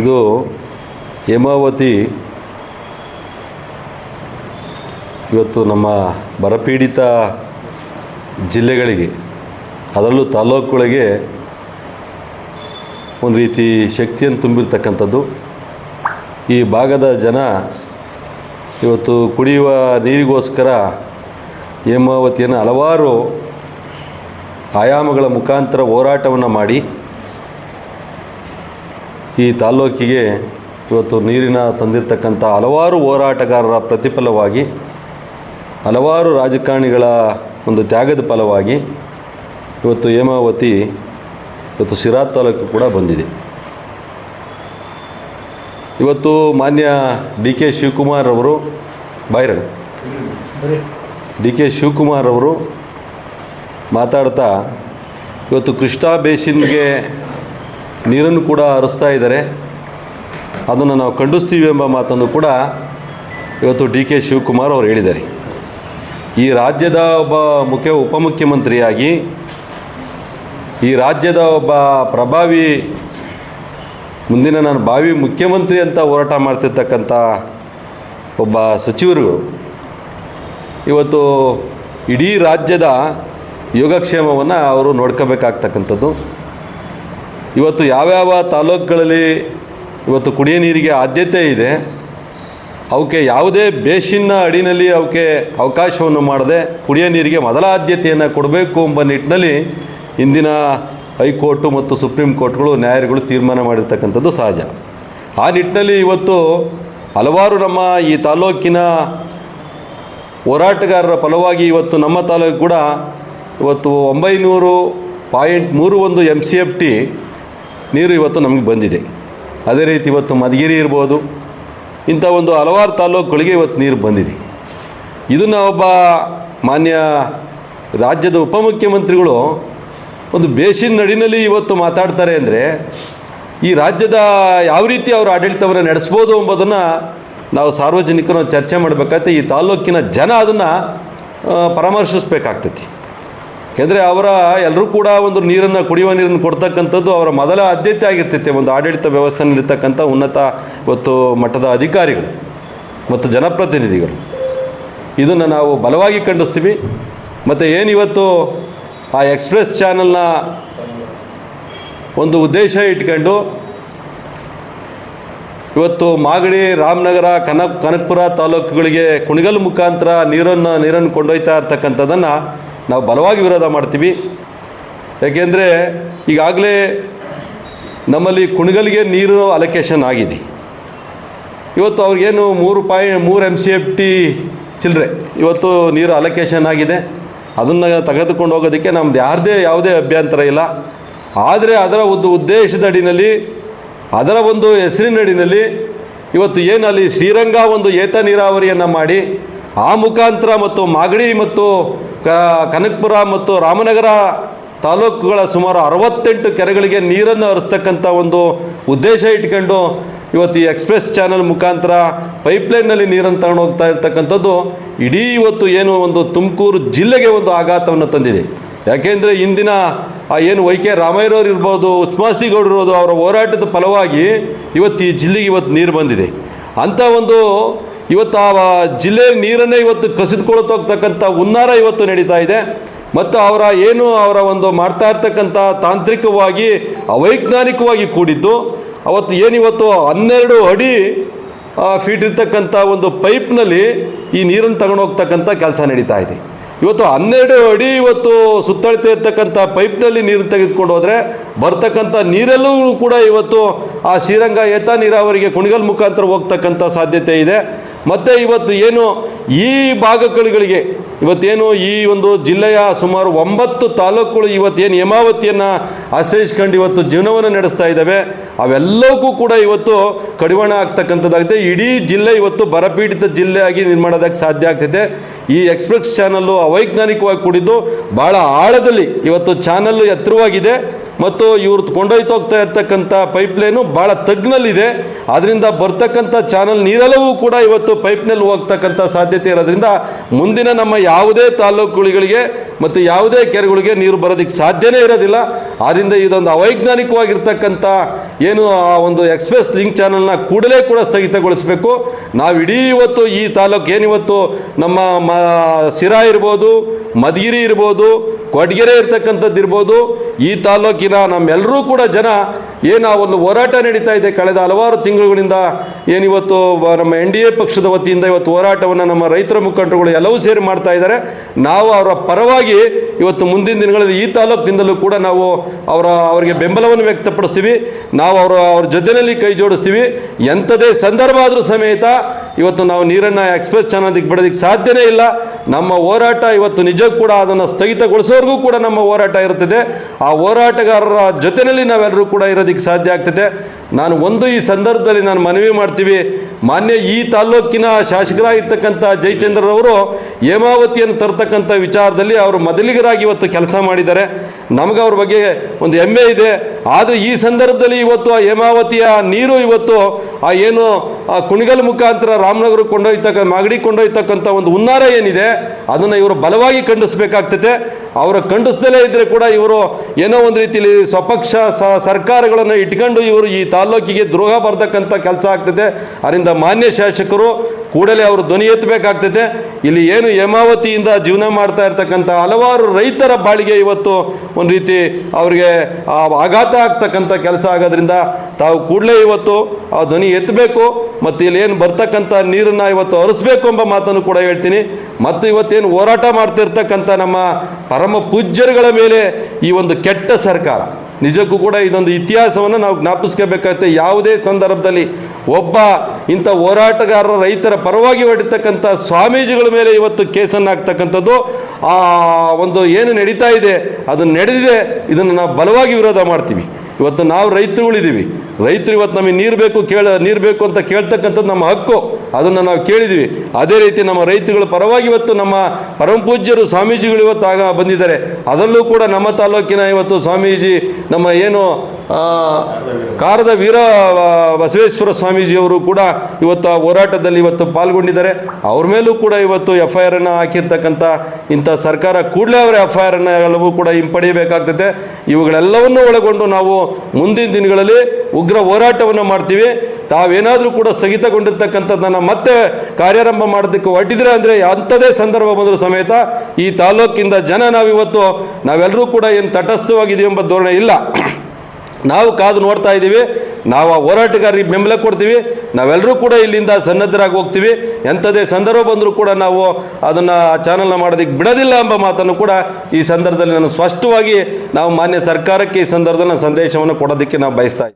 ಇದು ಹೇಮಾವತಿ. ಇವತ್ತು ನಮ್ಮ ಬರಪೀಡಿತ ಜಿಲ್ಲೆಗಳಿಗೆ, ಅದರಲ್ಲೂ ತಾಲೂಕುಗಳಿಗೆ ಒಂದು ರೀತಿ ಶಕ್ತಿಯನ್ನು ತುಂಬಿರ್ತಕ್ಕಂಥದ್ದು. ಈ ಭಾಗದ ಜನ ಇವತ್ತು ಕುಡಿಯುವ ನೀರಿಗೋಸ್ಕರ ಹೇಮಾವತಿಯನ್ನು ಹಲವಾರು ಆಯಾಮಗಳ ಮುಖಾಂತರ ಹೋರಾಟವನ್ನು ಮಾಡಿ ಈ ತಾಲ್ಲೂಕಿಗೆ ಇವತ್ತು ನೀರಿನ ತಂದಿರತಕ್ಕಂಥ ಹಲವಾರು ಹೋರಾಟಗಾರರ ಪ್ರತಿಫಲವಾಗಿ, ಹಲವಾರು ರಾಜಕಾರಣಿಗಳ ಒಂದು ತ್ಯಾಗದ ಫಲವಾಗಿ ಇವತ್ತು ಹೇಮಾವತಿ ಇವತ್ತು ಸಿರಾ ತಾಲೂಕು ಕೂಡ ಬಂದಿದೆ. ಇವತ್ತು ಮಾನ್ಯ ಡಿ ಕೆ ಶಿವಕುಮಾರ್ ಅವರು ಬಾಯ್ರ ಡಿ ಕೆ ಶಿವಕುಮಾರ್ ಅವರು ಮಾತಾಡ್ತಾ, ಇವತ್ತು ಕೃಷ್ಣಾ ಬೇಸಿನ್ಗೆ ನೀರನ್ನು ಕೂಡ ಹರಿಸ್ತಾ ಇದ್ದಾರೆ. ಅದನ್ನು ನಾವು ಖಂಡಿಸ್ತೀವಿ ಎಂಬ ಮಾತನ್ನು ಕೂಡ ಇವತ್ತು ಡಿ ಕೆ ಶಿವಕುಮಾರ್ ಅವರು ಹೇಳಿದ್ದಾರೆ. ಈ ರಾಜ್ಯದ ಒಬ್ಬ ಮುಖ್ಯ ಉಪಮುಖ್ಯಮಂತ್ರಿಯಾಗಿ, ಈ ರಾಜ್ಯದ ಒಬ್ಬ ಪ್ರಭಾವಿ, ಮುಂದಿನ ನಾನು ಭಾವಿ ಮುಖ್ಯಮಂತ್ರಿ ಅಂತ ಹೋರಾಟ ಮಾಡ್ತಿರ್ತಕ್ಕಂಥ ಒಬ್ಬ ಸಚಿವರು, ಇವತ್ತು ಇಡೀ ರಾಜ್ಯದ ಯೋಗಕ್ಷೇಮವನ್ನು ಅವರು ನೋಡ್ಕೋಬೇಕಾಗ್ತಕ್ಕಂಥದ್ದು. ಇವತ್ತು ಯಾವ್ಯಾವ ತಾಲೂಕುಗಳಲ್ಲಿ ಇವತ್ತು ಕುಡಿಯ ನೀರಿಗೆ ಆದ್ಯತೆ ಇದೆ, ಅವಕ್ಕೆ ಯಾವುದೇ ಬೇಸಿನ ಅಡಿನಲ್ಲಿ ಅವಕ್ಕೆ ಅವಕಾಶವನ್ನು ಮಾಡದೆ ಕುಡಿಯ ನೀರಿಗೆ ಮೊದಲ ಆದ್ಯತೆಯನ್ನು ಕೊಡಬೇಕು ಎಂಬ ನಿಟ್ಟಿನಲ್ಲಿ ಇಂದಿನ ಹೈಕೋರ್ಟು ಮತ್ತು ಸುಪ್ರೀಂ ಕೋರ್ಟ್ಗಳು ನ್ಯಾಯಗಳು ತೀರ್ಮಾನ ಮಾಡಿರ್ತಕ್ಕಂಥದ್ದು ಸಹಜ. ಆ ನಿಟ್ಟಿನಲ್ಲಿ ಇವತ್ತು ಹಲವಾರು ನಮ್ಮ ಈ ತಾಲೂಕಿನ ಹೋರಾಟಗಾರರ ಫಲವಾಗಿ ಇವತ್ತು ನಮ್ಮ ತಾಲೂಕು ಕೂಡ ಇವತ್ತು ಒಂಬೈನೂರು ಪಾಯಿಂಟ್ ಮೂರು ಒಂದು ಎಂ ಸಿ ಎಫ್ ಟಿ ನೀರು ಇವತ್ತು ನಮಗೆ ಬಂದಿದೆ. ಅದೇ ರೀತಿ ಇವತ್ತು ಮಧುಗಿರಿ ಇರ್ಬೋದು, ಇಂಥ ಒಂದು ಹಲವಾರು ತಾಲೂಕುಗಳಿಗೆ ಇವತ್ತು ನೀರು ಬಂದಿದೆ. ಇದನ್ನು ಒಬ್ಬ ಮಾನ್ಯ ರಾಜ್ಯದ ಉಪಮುಖ್ಯಮಂತ್ರಿಗಳು ಒಂದು ಬೇಸಿನ ನಡಿನಲ್ಲಿ ಇವತ್ತು ಮಾತಾಡ್ತಾರೆ ಅಂದರೆ, ಈ ರಾಜ್ಯದ ಯಾವ ರೀತಿ ಅವರು ಆಡಳಿತವನ್ನು ನಡೆಸ್ಬೋದು ಎಂಬುದನ್ನು ನಾವು ಸಾರ್ವಜನಿಕರು ಚರ್ಚೆ ಮಾಡಬೇಕಾಗತ್ತೆ. ಈ ತಾಲೂಕಿನ ಜನ ಅದನ್ನು ಪರಾಮರ್ಶಿಸ್ಬೇಕಾಗ್ತೈತಿ. ಯಾಕೆಂದರೆ ಅವರ ಎಲ್ಲರೂ ಕೂಡ ಒಂದು ನೀರನ್ನು ಕುಡಿಯುವ ನೀರನ್ನು ಕೊಡ್ತಕ್ಕಂಥದ್ದು ಅವರ ಮೊದಲ ಆದ್ಯತೆ ಆಗಿರ್ತೈತೆ, ಒಂದು ಆಡಳಿತ ವ್ಯವಸ್ಥೆಯಲ್ಲಿರ್ತಕ್ಕಂಥ ಉನ್ನತ ಇವತ್ತು ಮಟ್ಟದ ಅಧಿಕಾರಿಗಳು ಮತ್ತು ಜನಪ್ರತಿನಿಧಿಗಳು. ಇದನ್ನು ನಾವು ಬಲವಾಗಿ ಖಂಡಿಸ್ತೀವಿ. ಮತ್ತು ಏನಿವತ್ತು ಆ ಎಕ್ಸ್ಪ್ರೆಸ್ ಚಾನಲ್ನ ಒಂದು ಉದ್ದೇಶ ಇಟ್ಕೊಂಡು ಇವತ್ತು ಮಾಗಡಿ, ರಾಮನಗರ, ಕನ, ಕನಕಪುರ ತಾಲೂಕುಗಳಿಗೆ ಕುಣಿಗಲ್ ಮುಖಾಂತರ ನೀರನ್ನು ನೀರನ್ನು ಕೊಂಡೊಯ್ತಾ ಇರ್ತಕ್ಕಂಥದ್ದನ್ನು ನಾವು ಬಲವಾಗಿ ವಿರೋಧ ಮಾಡ್ತೀವಿ. ಯಾಕೆಂದರೆ ಈಗಾಗಲೇ ನಮ್ಮಲ್ಲಿ ಕುಣಿಗಲ್ಗೆ ನೀರು ಅಲೊಕೇಶನ್ ಆಗಿದೆ. ಇವತ್ತು ಅವ್ರಿಗೇನು ಮೂರು ಪಾಯಿ, ಮೂರು ಎಂ ಸಿ ಎಫ್ ಟಿ ಚಿಲ್ಲರೆ ಇವತ್ತು ನೀರು ಅಲೊಕೇಶನ್ ಆಗಿದೆ. ಅದನ್ನು ತೆಗೆದುಕೊಂಡು ಹೋಗೋದಕ್ಕೆ ನಮ್ದು ಯಾರದೇ ಯಾವುದೇ ಅಭ್ಯಂತರ ಇಲ್ಲ. ಆದರೆ ಅದರ ಒಂದು ಉದ್ದೇಶದ ಅಡಿನಲ್ಲಿ, ಅದರ ಒಂದು ಹೆಸರಿನ ಅಡಿನಲ್ಲಿ ಇವತ್ತು ಏನು ಅಲ್ಲಿ ಶ್ರೀರಂಗ ಒಂದು ಏತ ನೀರಾವರಿಯನ್ನು ಮಾಡಿ, ಆ ಮುಖಾಂತರ ಮತ್ತು ಮಾಗಡಿ ಮತ್ತು ಕನಕಪುರ ಮತ್ತು ರಾಮನಗರ ತಾಲೂಕುಗಳ ಸುಮಾರು ಅರವತ್ತೆಂಟು ಕೆರೆಗಳಿಗೆ ನೀರನ್ನು ಹರಿಸ್ತಕ್ಕಂಥ ಒಂದು ಉದ್ದೇಶ ಇಟ್ಕೊಂಡು ಇವತ್ತು ಈ ಎಕ್ಸ್ಪ್ರೆಸ್ ಚಾನಲ್ ಮುಖಾಂತರ ಪೈಪ್ಲೈನ್ನಲ್ಲಿ ನೀರನ್ನು ತಗೊಂಡು ಹೋಗ್ತಾ ಇರ್ತಕ್ಕಂಥದ್ದು ಇಡೀ ಇವತ್ತು ಏನು ಒಂದು ತುಮಕೂರು ಜಿಲ್ಲೆಗೆ ಒಂದು ಆಘಾತವನ್ನು ತಂದಿದೆ. ಯಾಕೆಂದರೆ ಇಂದಿನ ಆ ಏನು ವೈ ಕೆ ರಾಮಯ್ಯರವ್ರು ಇರ್ಬೋದು ಉಚ್ಮಾಸ್ತಿಗೌಡರು ಇರ್ಬೋದು, ಅವರ ಹೋರಾಟದ ಫಲವಾಗಿ ಇವತ್ತು ಈ ಜಿಲ್ಲೆಗೆ ಇವತ್ತು ನೀರು ಬಂದಿದೆ. ಅಂಥ ಒಂದು ಇವತ್ತು ಆ ಜಿಲ್ಲೆಯ ನೀರನ್ನೇ ಇವತ್ತು ಕಸಿದುಕೊಳ್ತಾ ಹೋಗ್ತಕ್ಕಂಥ ಹುನ್ನಾರ ಇವತ್ತು ನಡೀತಾ ಇದೆ. ಮತ್ತು ಅವರ ಏನು ಅವರ ಒಂದು ಮಾಡ್ತಾ ಇರ್ತಕ್ಕಂಥ ತಾಂತ್ರಿಕವಾಗಿ, ಅವೈಜ್ಞಾನಿಕವಾಗಿ ಕೂಡಿದ್ದು, ಅವತ್ತು ಏನಿವತ್ತು ಹನ್ನೆರಡು ಅಡಿ ಫೀಟ್ ಇರ್ತಕ್ಕಂಥ ಒಂದು ಪೈಪ್ನಲ್ಲಿ ಈ ನೀರನ್ನು ತಗೊಂಡು ಹೋಗ್ತಕ್ಕಂಥ ಕೆಲಸ ನಡೀತಾ ಇದೆ. ಇವತ್ತು ಹನ್ನೆರಡು ಅಡಿ ಇವತ್ತು ಸುತ್ತಳತೆ ಇರ್ತಕ್ಕಂಥ ಪೈಪ್ನಲ್ಲಿ ನೀರು ತೆಗೆದುಕೊಂಡು ಹೋದರೆ, ಬರ್ತಕ್ಕಂಥ ನೀರೆಲ್ಲವೂ ಕೂಡ ಇವತ್ತು ಆ ಶ್ರೀರಂಗ ಏತ ನೀರಾವರಿಗೆ ಕುಣಿಗಲ್ ಮುಖಾಂತರ ಹೋಗ್ತಕ್ಕಂಥ ಸಾಧ್ಯತೆ ಇದೆ. ಮತ್ತು ಇವತ್ತು ಏನು ಈ ಭಾಗಗಳಿಗೆ ಇವತ್ತೇನು ಈ ಒಂದು ಜಿಲ್ಲೆಯ ಸುಮಾರು ಒಂಬತ್ತು ತಾಲೂಕುಗಳು ಇವತ್ತೇನು ಹೇಮಾವತಿಯನ್ನು ಆಶ್ರಯಿಸ್ಕೊಂಡು ಇವತ್ತು ಜೀವನವನ್ನು ನಡೆಸ್ತಾ ಇದ್ದಾವೆ. ಅವೆಲ್ಲವಕ್ಕೂ ಕೂಡ ಇವತ್ತು ಕಡಿವಾಣ ಆಗ್ತಕ್ಕಂಥದ್ದಾಗುತ್ತೆ. ಇಡೀ ಜಿಲ್ಲೆ ಇವತ್ತು ಬರಪೀಡಿತ ಜಿಲ್ಲೆಯಾಗಿ ನಿರ್ಮಾಣದಾಗ ಸಾಧ್ಯ ಆಗ್ತೈತೆ. ಈ ಎಕ್ಸ್ಪ್ರೆಸ್ ಚಾನಲ್ಲು ಅವೈಜ್ಞಾನಿಕವಾಗಿ ಕೂಡಿದ್ದು ಭಾಳ ಆಳದಲ್ಲಿ ಇವತ್ತು ಚಾನಲ್ಲು ಎತ್ತರವಾಗಿದೆ. ಮತ್ತು ಇವ್ರದ್ದು ಕೊಂಡೊಯ್ತು ಹೋಗ್ತಾ ಇರ್ತಕ್ಕಂಥ ಪೈಪ್ಲೈನು ಭಾಳ ತಗ್ನಲ್ಲಿದೆ. ಅದರಿಂದ ಬರ್ತಕ್ಕಂಥ ಚಾನಲ್ ನೀರೆಲ್ಲವೂ ಕೂಡ ಇವತ್ತು ಪೈಪ್ನಲ್ಲಿ ಹೋಗ್ತಕ್ಕಂಥ ಸಾಧ್ಯತೆ ಇರೋದ್ರಿಂದ ಮುಂದಿನ ನಮ್ಮ ಯಾವುದೇ ತಾಲೂಕುಗಳಿಗೆ ಮತ್ತು ಯಾವುದೇ ಕೆರೆಗಳಿಗೆ ನೀರು ಬರೋದಕ್ಕೆ ಸಾಧ್ಯನೇ ಇರೋದಿಲ್ಲ. ಆದ್ದರಿಂದ ಇದೊಂದು ಅವೈಜ್ಞಾನಿಕವಾಗಿರ್ತಕ್ಕಂಥ ಏನು ಆ ಒಂದು ಎಕ್ಸ್ಪ್ರೆಸ್ ಲಿಂಕ್ ಚಾನಲ್ನ ಕೂಡಲೇ ಕೂಡ ಸ್ಥಗಿತಗೊಳಿಸಬೇಕು. ನಾವು ಇಡೀ ಇವತ್ತು ಈ ತಾಲೂಕು ಏನಿವತ್ತು ನಮ್ಮ ಮ ಸಿರಾ ಇರ್ಬೋದು ಮಧುಗಿರಿ ಇರ್ಬೋದು ಕೊಡಗೆರೆ ಇರ್ತಕ್ಕಂಥದ್ದು ಇರ್ಬೋದು, ಈ ತಾಲೂಕಿನ ನಮ್ಮೆಲ್ಲರೂ ಕೂಡ ಜನ ಏನು ಆ ಒಂದು ಹೋರಾಟ ನಡೀತಾ ಇದೆ ಕಳೆದ ಹಲವಾರು ತಿಂಗಳುಗಳಿಂದ. ಏನಿವತ್ತು ನಮ್ಮ ಎನ್ ಡಿ ಎ ಪಕ್ಷದ ವತಿಯಿಂದ ಇವತ್ತು ಹೋರಾಟವನ್ನು ನಮ್ಮ ರೈತರ ಮುಖಂಡರುಗಳು ಎಲ್ಲವೂ ಸೇರಿ ಮಾಡ್ತಾ ಇದ್ದಾರೆ. ನಾವು ಅವರ ಪರವಾಗಿ ಇವತ್ತು ಮುಂದಿನ ದಿನಗಳಲ್ಲಿ ಈ ತಾಲೂಕಿನಿಂದಲೂ ಕೂಡ ನಾವು ಅವರ, ಅವರಿಗೆ ಬೆಂಬಲವನ್ನು ವ್ಯಕ್ತಪಡಿಸ್ತೀವಿ. ನಾವು ಅವರ, ಅವ್ರ ಜೊತೆಯಲ್ಲಿ ಕೈ ಜೋಡಿಸ್ತೀವಿ. ಎಂಥದೇ ಸಂದರ್ಭ ಆದರೂ ಸಮೇತ ಇವತ್ತು ನಾವು ನೀರನ್ನು ಎಕ್ಸ್ಪ್ರೆಸ್ ಚಾನಲ್ಗೆ ಬಿಡೋದಕ್ಕೆ ಸಾಧ್ಯನೇ ಇಲ್ಲ. ನಮ್ಮ ಹೋರಾಟ ಇವತ್ತು ನಿಜ ಕೂಡ ಅದನ್ನು ಸ್ಥಗಿತಗೊಳಿಸೋವರೆಗೂ ಕೂಡ ನಮ್ಮ ಹೋರಾಟ ಇರುತ್ತದೆ. ಆ ಹೋರಾಟಗಾರರ ಜೊತೆಯಲ್ಲಿ ನಾವೆಲ್ಲರೂ ಕೂಡ ಇರೋದಕ್ಕೆ ಸಾಧ್ಯ ಆಗ್ತದೆ. ನಾನು ಒಂದು ಈ ಸಂದರ್ಭದಲ್ಲಿ ನಾನು ಮನವಿ ಮಾಡ್ತೀವಿ. ಮಾನ್ಯ ಈ ತಾಲ್ಲೂಕಿನ ಶಾಸಕರಾಗಿರ್ತಕ್ಕಂಥ ಜಯಚಂದ್ರರವರು ಹೇಮಾವತಿಯನ್ನು ತರ್ತಕ್ಕಂಥ ವಿಚಾರದಲ್ಲಿ ಅವರು ಮೊದಲಿಗರಾಗಿ ಇವತ್ತು ಕೆಲಸ ಮಾಡಿದ್ದಾರೆ. ನಮಗೆ ಅವ್ರ ಬಗ್ಗೆ ಒಂದು ಹೆಮ್ಮೆ ಇದೆ. ಆದರೆ ಈ ಸಂದರ್ಭದಲ್ಲಿ ಇವತ್ತು ಆ ಹೇಮಾವತಿಯ ನೀರು ಇವತ್ತು ಆ ಏನು ಆ ಕುಣಿಗಲ್ ಮುಖಾಂತರ ರಾಮನಗರ ಕೊಂಡೊಯ್ತಕ್ಕ ಮಾಗಡಿ ಕೊಂಡೊಯ್ತಕ್ಕಂಥ ಒಂದು ಹುನ್ನಾರ ಏನಿದೆ, ಅದನ್ನು ಇವರು ಬಲವಾಗಿ ಖಂಡಿಸಬೇಕಾಗ್ತದೆ ಅವರ ಖಂಡಿಸ್ದಲೇ ಇದ್ದರೆ ಕೂಡ ಇವರು ಏನೋ ಒಂದು ರೀತಿಯಲ್ಲಿ ಸ್ವಪಕ್ಷ ಸರ್ಕಾರಗಳನ್ನು ಇಟ್ಕೊಂಡು ಇವರು ಈ ತಾಲ್ಲೂಕಿಗೆ ದ್ರೋಹ ಬರ್ತಕ್ಕಂಥ ಕೆಲಸ ಆಗ್ತದೆ. ಅದರಿಂದ ಮಾನ್ಯ ಶಾಸಕರು ಕೂಡಲೇ ಅವರು ಧ್ವನಿ ಎತ್ತಬೇಕಾಗ್ತದೆ. ಇಲ್ಲಿ ಏನು ಹೇಮಾವತಿಯಿಂದ ಜೀವನ ಮಾಡ್ತಾ ಇರ್ತಕ್ಕಂಥ ಹಲವಾರು ರೈತರ ಬಾಳಿಗೆ ಇವತ್ತು ಒಂದು ರೀತಿ ಅವರಿಗೆ ಆಘಾತ ಆಗ್ತಕ್ಕಂಥ ಕೆಲಸ ಆಗೋದ್ರಿಂದ ತಾವು ಕೂಡಲೇ ಇವತ್ತು ಆ ಧ್ವನಿ ಎತ್ತಬೇಕು ಮತ್ತು ಇಲ್ಲಿ ಏನು ಬರ್ತಕ್ಕಂಥ ನೀರನ್ನು ಇವತ್ತು ಹರಿಸ್ಬೇಕು ಎಂಬ ಮಾತನ್ನು ಕೂಡ ಹೇಳ್ತೀನಿ. ಮತ್ತು ಇವತ್ತೇನು ಹೋರಾಟ ಮಾಡ್ತಿರ್ತಕ್ಕಂಥ ನಮ್ಮ ಪರಮ ಪೂಜ್ಯರುಗಳ ಮೇಲೆ ಈ ಒಂದು ಕೆಟ್ಟ ಸರ್ಕಾರ, ನಿಜಕ್ಕೂ ಕೂಡ ಇದೊಂದು ಇತಿಹಾಸವನ್ನು ನಾವು ಜ್ಞಾಪಿಸ್ಕೋಬೇಕಾಗುತ್ತೆ. ಯಾವುದೇ ಸಂದರ್ಭದಲ್ಲಿ ಒಬ್ಬ ಇಂಥ ಹೋರಾಟಗಾರರ ರೈತರ ಪರವಾಗಿ ಹೊಡಿತಕ್ಕಂಥ ಸ್ವಾಮೀಜಿಗಳ ಮೇಲೆ ಇವತ್ತು ಕೇಸನ್ನು ಹಾಕ್ತಕ್ಕಂಥದ್ದು, ಆ ಒಂದು ಏನು ನಡೀತಾ ಇದೆ, ಅದು ನಡೆದಿದೆ, ಇದನ್ನು ನಾವು ಬಲವಾಗಿ ವಿರೋಧ ಮಾಡ್ತೀವಿ. ಇವತ್ತು ನಾವು ರೈತರುಗಳಿದ್ದೀವಿ. ರೈತರು ಇವತ್ತು ನಮಗೆ ನೀರು ಬೇಕು ಕೇಳ, ನೀರು ಬೇಕು ಅಂತ ಕೇಳ್ತಕ್ಕಂಥದ್ದು ನಮ್ಮ ಹಕ್ಕು. ಅದನ್ನು ನಾವು ಕೇಳಿದ್ದೀವಿ ಅದೇ ರೀತಿ ನಮ್ಮ ರೈತರುಗಳ ಪರವಾಗಿ ಇವತ್ತು ನಮ್ಮ ಪರಮ ಪೂಜ್ಯರು ಸ್ವಾಮೀಜಿಗಳು ಇವತ್ತು ಆಗ ಬಂದಿದ್ದಾರೆ. ಅದರಲ್ಲೂ ಕೂಡ ನಮ್ಮ ತಾಲೂಕಿನ ಇವತ್ತು ಸ್ವಾಮೀಜಿ ನಮ್ಮ ಏನು ಕಾರದ ವೀರ ಬಸವೇಶ್ವರ ಸ್ವಾಮೀಜಿಯವರು ಕೂಡ ಇವತ್ತು ಆ ಹೋರಾಟದಲ್ಲಿ ಇವತ್ತು ಪಾಲ್ಗೊಂಡಿದ್ದಾರೆ. ಅವ್ರ ಮೇಲೂ ಕೂಡ ಇವತ್ತು ಎಫ್ ಐ ಆರನ್ನು ಹಾಕಿರ್ತಕ್ಕಂಥ ಇಂಥ ಸರ್ಕಾರ ಕೂಡಲೇ ಅವರ ಎಫ್ ಐ ಆರನ್ನು ಎಲ್ಲವೂ ಕೂಡ ಹಿಂಪಡೆಯಬೇಕಾಗ್ತದೆ. ಇವುಗಳೆಲ್ಲವನ್ನೂ ಒಳಗೊಂಡು ನಾವು ಮುಂದಿನ ದಿನಗಳಲ್ಲಿ ಉಗ್ರ ಹೋರಾಟವನ್ನು ಮಾಡ್ತೀವಿ. ತಾವೇನಾದರೂ ಕೂಡ ಸ್ಥಗಿತಗೊಂಡಿರ್ತಕ್ಕಂಥದ್ದನ್ನು ಮತ್ತೆ ಕಾರ್ಯಾರಂಭ ಮಾಡೋದಕ್ಕೆ ಹೊರಟಿದ್ರೆ ಅಂದರೆ ಅಂಥದೇ ಸಂದರ್ಭ ಬಂದರೂ ಸಮೇತ ಈ ತಾಲೂಕಿಂದ ಜನ ನಾವಿವತ್ತು ನಾವೆಲ್ಲರೂ ಕೂಡ ಏನು ತಟಸ್ಥವಾಗಿದ್ದೀವಿ ಎಂಬ ಧೋರಣೆ ಇಲ್ಲ. ನಾವು ಕಾದು ನೋಡ್ತಾ ಇದ್ದೀವಿ, ನಾವು ಆ ಹೋರಾಟಗಾರರಿಗೆ ಬೆಂಬಲ ಕೊಡ್ತೀವಿ, ನಾವೆಲ್ಲರೂ ಕೂಡ ಇಲ್ಲಿಂದ ಸನ್ನದ್ಧರಾಗಿ ಹೋಗ್ತೀವಿ ಎಂಥದೇ ಸಂದರ್ಭ ಬಂದರೂ ಕೂಡ ನಾವು ಅದನ್ನು ಆ ಚಾನಲ್ನ ಮಾಡೋದಕ್ಕೆ ಬಿಡೋದಿಲ್ಲ ಎಂಬ ಮಾತನ್ನು ಕೂಡ ಈ ಸಂದರ್ಭದಲ್ಲಿ ನಾನು ಸ್ಪಷ್ಟವಾಗಿ ನಾವು ಮಾನ್ಯ ಸರ್ಕಾರಕ್ಕೆ ಈ ಸಂದರ್ಭದಲ್ಲಿ ನಾನು ಸಂದೇಶವನ್ನು ಕೊಡೋದಕ್ಕೆ ನಾವು ಬಯಸ್ತಾ